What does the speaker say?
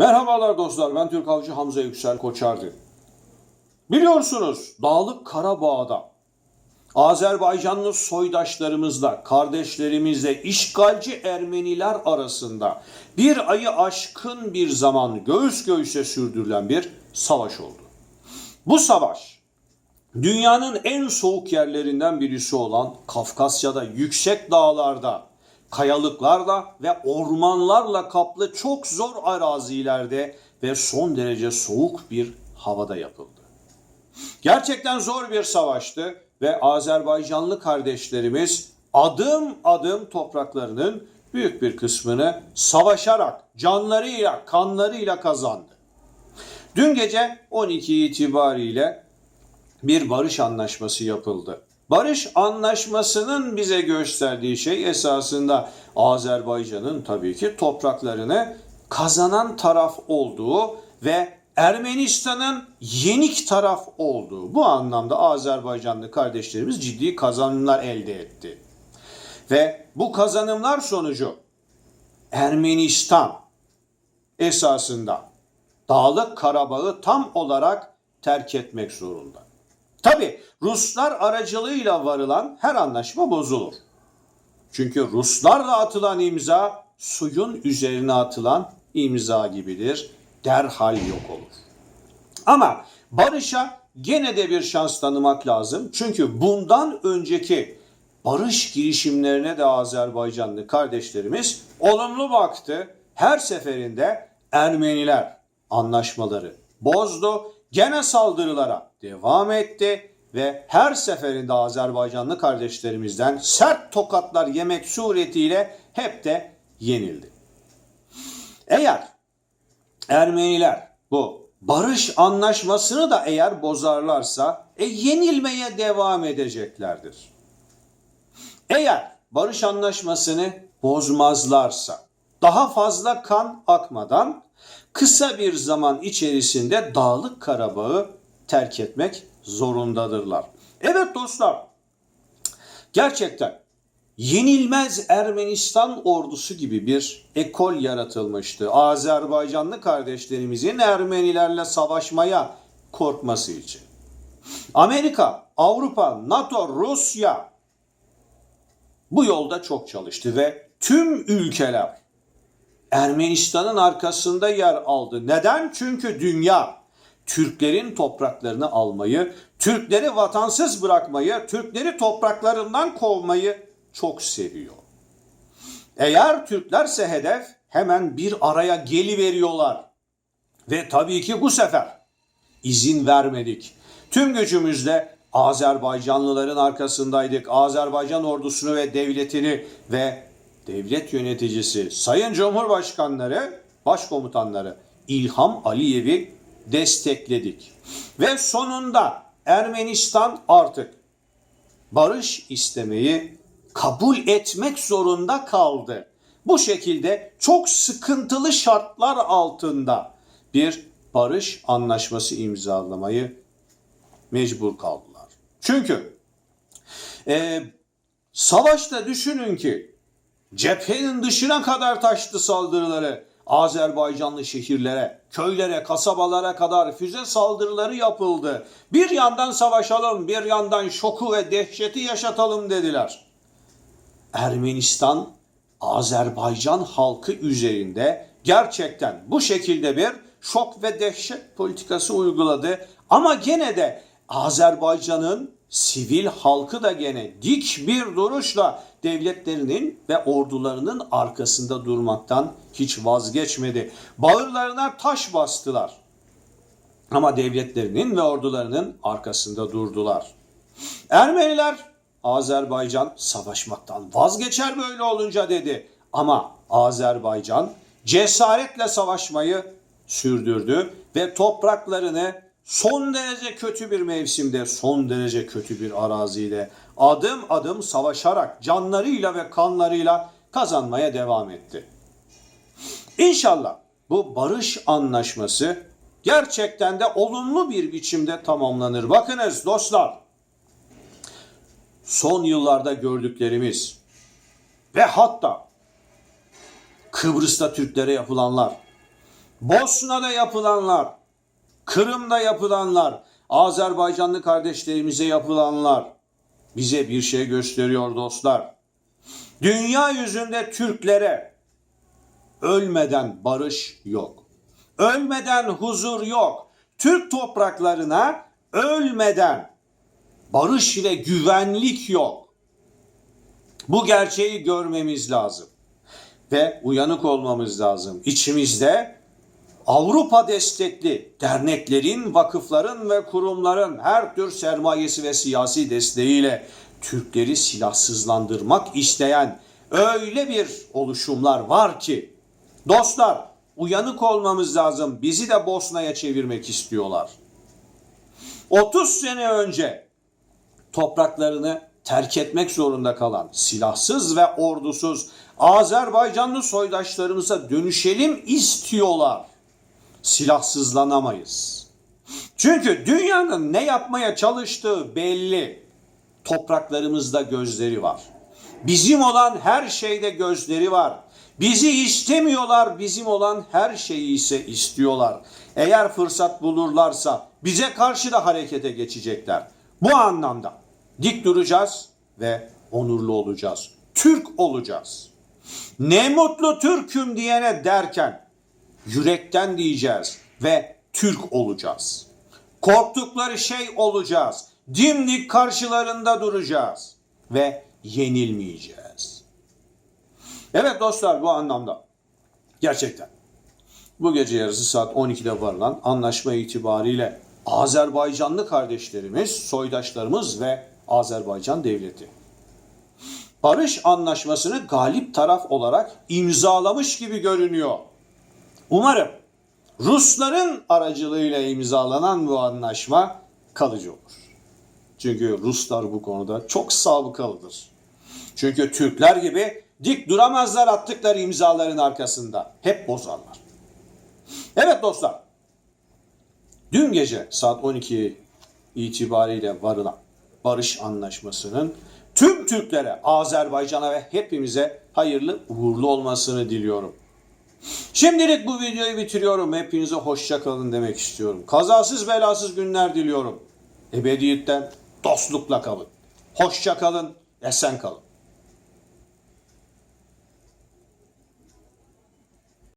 Merhabalar dostlar, ben Türk Avcı Hamza Yüksel Koçardı. Biliyorsunuz Dağlık Karabağ'da Azerbaycanlı soydaşlarımızla, kardeşlerimizle işgalci Ermeniler arasında bir ayı aşkın bir zaman göğüs göğüse sürdürülen bir savaş oldu. Bu savaş dünyanın en soğuk yerlerinden birisi olan Kafkasya'da yüksek dağlarda, kayalıklarla ve ormanlarla kaplı çok zor arazilerde ve son derece soğuk bir havada yapıldı. Gerçekten zor bir savaştı ve Azerbaycanlı kardeşlerimiz adım adım topraklarının büyük bir kısmını savaşarak, canlarıyla, kanlarıyla kazandı. Dün gece 12 itibariyle bir barış anlaşması yapıldı. Barış anlaşmasının bize gösterdiği şey esasında Azerbaycan'ın tabii ki topraklarını kazanan taraf olduğu ve Ermenistan'ın yenik taraf olduğu. Bu anlamda Azerbaycanlı kardeşlerimiz ciddi kazanımlar elde etti. Ve bu kazanımlar sonucu Ermenistan esasında Dağlık Karabağ'ı tam olarak terk etmek zorunda. Tabi Ruslar aracılığıyla varılan her anlaşma bozulur. Çünkü Ruslarla atılan imza suyun üzerine atılan imza gibidir. Derhal yok olur. Ama barışa gene de bir şans tanımak lazım. Çünkü bundan önceki barış girişimlerine de Azerbaycanlı kardeşlerimiz olumlu baktı. Her seferinde Ermeniler anlaşmaları bozdu. Gene saldırılara devam etti ve her seferinde Azerbaycanlı kardeşlerimizden sert tokatlar yemek suretiyle hep de yenildi. Eğer Ermeniler bu barış anlaşmasını da eğer bozarlarsa e, yenilmeye devam edeceklerdir. Eğer barış anlaşmasını bozmazlarsa daha fazla kan akmadan kısa bir zaman içerisinde Dağlık Karabağ'ı terk etmek zorundadırlar. Evet dostlar gerçekten yenilmez Ermenistan ordusu gibi bir ekol yaratılmıştı. Azerbaycanlı kardeşlerimizin Ermenilerle savaşmaya korkması için. Amerika, Avrupa, NATO, Rusya bu yolda çok çalıştı ve tüm ülkeler Ermenistan'ın arkasında yer aldı. Neden? Çünkü dünya Türklerin topraklarını almayı, Türkleri vatansız bırakmayı, Türkleri topraklarından kovmayı çok seviyor. Eğer Türklerse hedef hemen bir araya geliveriyorlar. Ve tabii ki bu sefer izin vermedik. Tüm gücümüzle Azerbaycanlıların arkasındaydık. Azerbaycan ordusunu ve devletini ve devlet yöneticisi, sayın cumhurbaşkanları, başkomutanları İlham Aliyev'i destekledik. Ve sonunda Ermenistan artık barış istemeyi kabul etmek zorunda kaldı. Bu şekilde çok sıkıntılı şartlar altında bir barış anlaşması imzalamayı mecbur kaldılar. Çünkü e, savaşta düşünün ki cephenin dışına kadar taştı saldırıları. Azerbaycanlı şehirlere, köylere, kasabalara kadar füze saldırıları yapıldı. Bir yandan savaşalım, bir yandan şoku ve dehşeti yaşatalım dediler. Ermenistan Azerbaycan halkı üzerinde gerçekten bu şekilde bir şok ve dehşet politikası uyguladı. Ama gene de Azerbaycan'ın sivil halkı da gene dik bir duruşla devletlerinin ve ordularının arkasında durmaktan hiç vazgeçmedi. Bağırlarına taş bastılar. Ama devletlerinin ve ordularının arkasında durdular. Ermeniler Azerbaycan savaşmaktan vazgeçer böyle olunca dedi. Ama Azerbaycan cesaretle savaşmayı sürdürdü ve topraklarını son derece kötü bir mevsimde, son derece kötü bir araziyle adım adım savaşarak canlarıyla ve kanlarıyla kazanmaya devam etti. İnşallah bu barış anlaşması gerçekten de olumlu bir biçimde tamamlanır. Bakınız dostlar, son yıllarda gördüklerimiz ve hatta Kıbrıs'ta Türklere yapılanlar, Bosna'da yapılanlar, Kırım'da yapılanlar, Azerbaycanlı kardeşlerimize yapılanlar bize bir şey gösteriyor dostlar. Dünya yüzünde Türklere ölmeden barış yok. Ölmeden huzur yok. Türk topraklarına ölmeden barış ve güvenlik yok. Bu gerçeği görmemiz lazım ve uyanık olmamız lazım. İçimizde Avrupa destekli derneklerin, vakıfların ve kurumların her tür sermayesi ve siyasi desteğiyle Türkleri silahsızlandırmak isteyen öyle bir oluşumlar var ki dostlar uyanık olmamız lazım. Bizi de Bosna'ya çevirmek istiyorlar. 30 sene önce topraklarını terk etmek zorunda kalan silahsız ve ordusuz Azerbaycanlı soydaşlarımıza dönüşelim istiyorlar. Silahsızlanamayız. Çünkü dünyanın ne yapmaya çalıştığı belli. Topraklarımızda gözleri var. Bizim olan her şeyde gözleri var. Bizi istemiyorlar, bizim olan her şeyi ise istiyorlar. Eğer fırsat bulurlarsa bize karşı da harekete geçecekler. Bu anlamda dik duracağız ve onurlu olacağız. Türk olacağız. Ne mutlu Türk'üm diyene derken yürekten diyeceğiz ve Türk olacağız. Korktukları şey olacağız. Dimdik karşılarında duracağız ve yenilmeyeceğiz. Evet dostlar bu anlamda gerçekten bu gece yarısı saat 12'de varılan anlaşma itibariyle Azerbaycanlı kardeşlerimiz, soydaşlarımız ve Azerbaycan devleti barış anlaşmasını galip taraf olarak imzalamış gibi görünüyor. Umarım Rusların aracılığıyla imzalanan bu anlaşma kalıcı olur. Çünkü Ruslar bu konuda çok sabıkalıdır. Çünkü Türkler gibi dik duramazlar attıkları imzaların arkasında. Hep bozarlar. Evet dostlar. Dün gece saat 12 itibariyle varılan barış anlaşmasının tüm Türklere, Azerbaycan'a ve hepimize hayırlı uğurlu olmasını diliyorum. Şimdilik bu videoyu bitiriyorum. Hepinize hoşça kalın demek istiyorum. Kazasız belasız günler diliyorum. Ebediyetten dostlukla kalın. Hoşça kalın, esen kalın.